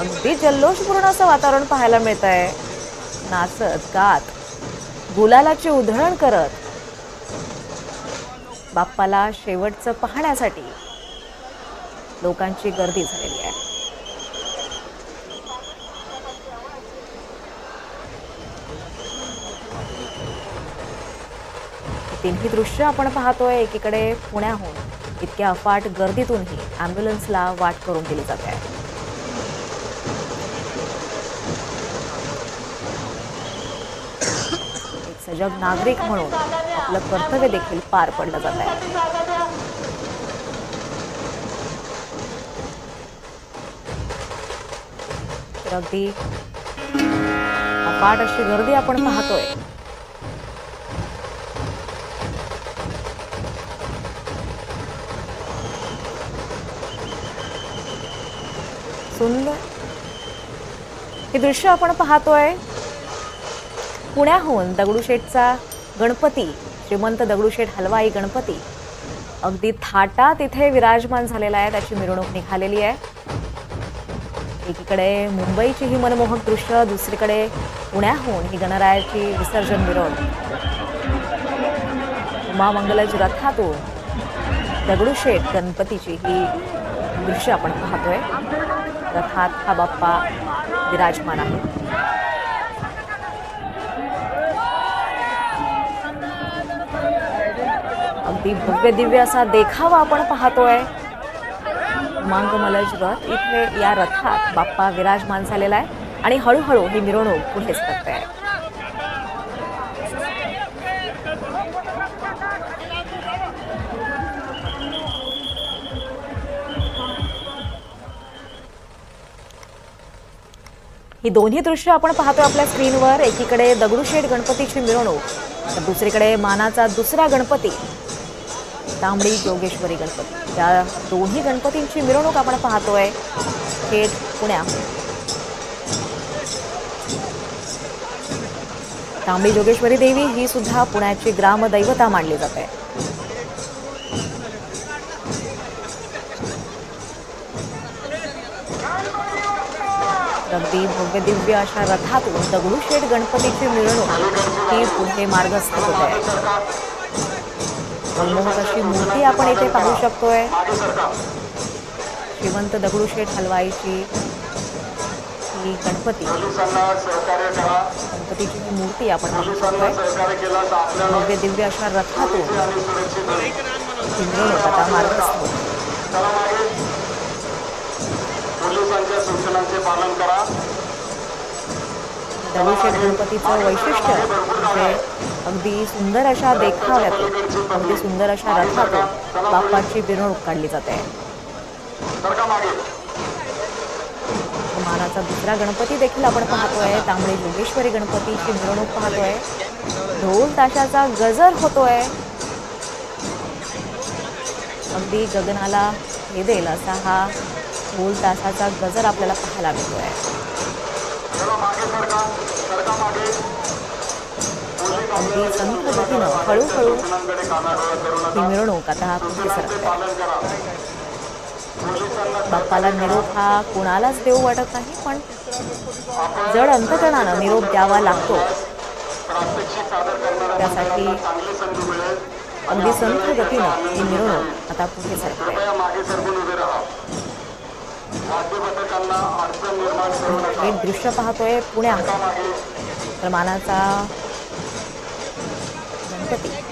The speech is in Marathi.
अगदी जल्लोषपूर्ण असं वातावरण पाहायला मिळत आहे. नाचत गात गुलालाचे उधळण करत. बाप्पाला शेवटचं पाहण्यासाठी लोकांची गर्दी झालेली आहे. तिन्ही दृश्य आपण पाहतोय एकीकडे पुण्याहून इतक्या अफाट गर्दीतूनही ॲम्ब्युलन्सला वाट करून दिली जाते. आहे सजग नागरिक म्हणून आपलं कर्तव्य देखील पार पडलं जात आहे. अगदी अपाट अशी गर्दी आपण पाहतोय. सुंदर. हे दृश्य आपण पाहतोय. पुण्याहून दगडूशेठचा गणपती श्रीमंत दगडूशेठ हलवाई गणपती. अगदी थाटा तिथे विराजमान झालेला आहे त्याची मिरवणूक निघालेली आहे. एकीकडे मुंबईची ही मनमोहक दृश्य दुसरीकडे पुण्याहून ही गणरायाची विसर्जन मिरवणूक. उमामंगलज रथातून दगडूशेठ गणपतीची ही दृश्य आपण पाहतोय. रथात हा बाप्पा विराजमान आहे. अगदी भव्य दिव्य असा देखावा आपण पाहतोय. मांगमलज रथ इथे या रथात बाप्पा विराजमान झालेला आहे आणि हळूहळू ही मिरवणूक पुढे सरकते. आहे ही दोन्ही दृश्य आपण पाहतोय आपल्या स्क्रीनवर. एकीकडे दगडूशेठ गणपतीची मिरवणूक तर दुसरीकडे मानाचा दुसरा गणपती. तांबडी जोगेश्वरी गणपती. या दोन्ही गणपतींची मिरवणूक आपण पाहतोय. थेट पुण्या. तांबडी जोगेश्वरी देवी ही सुद्धा पुण्याची ग्रामदैवता मानली जाते. अगदी भव्य दिव्य अशा रथातून दगडूशेठ गणपतीची मिरवणूक ही पुढे मार्गस्थ होत आहे अशी मूर्ती आपण इथे पाहू शकतोय. श्रीमंत दगडूशेठ हलवाईची ही गणपती. गणपतीची ही मूर्ती आपण पाहू शकतोय. भव्य दिव्य अशा रथातून ही मिरवणूक आता मार्गस्थ. होते पोलिसांच्या सूचनांचे पालन करा दगडूशेठ गणपतीचं वैशिष्ट्य म्हणजे अगदी सुंदर अशा देखाव्यातून अगदी सुंदर अशा रथातून बाप्पाची मिरवणूक काढली जाते. सरका मानाचा दुसरा गणपती देखील आपण पाहतोय. तांबडी योगेश्वरी गणपतीची मिरवणूक पाहतोय. ढोल ताशाचा गजर होतोय. अगदी गगनाला भेदेल असा हा ढोल ताशाचा गजर आपल्याला पाहायला मिळतोय. अगदी संथ गतीनं हळूहळू ही मिरवणूक आता पुढे सरकते बाप्पाला निरोप हा कोणालाच देऊ वाटत नाही पण जड अंतकरणानं निरोप द्यावा लागतो. त्यासाठी अगदी संथ गतीनं ही मिरवणूक आता पुढे सरकते. एक दृश्य पाहतोय पुण्यात तर मानाचा गणपती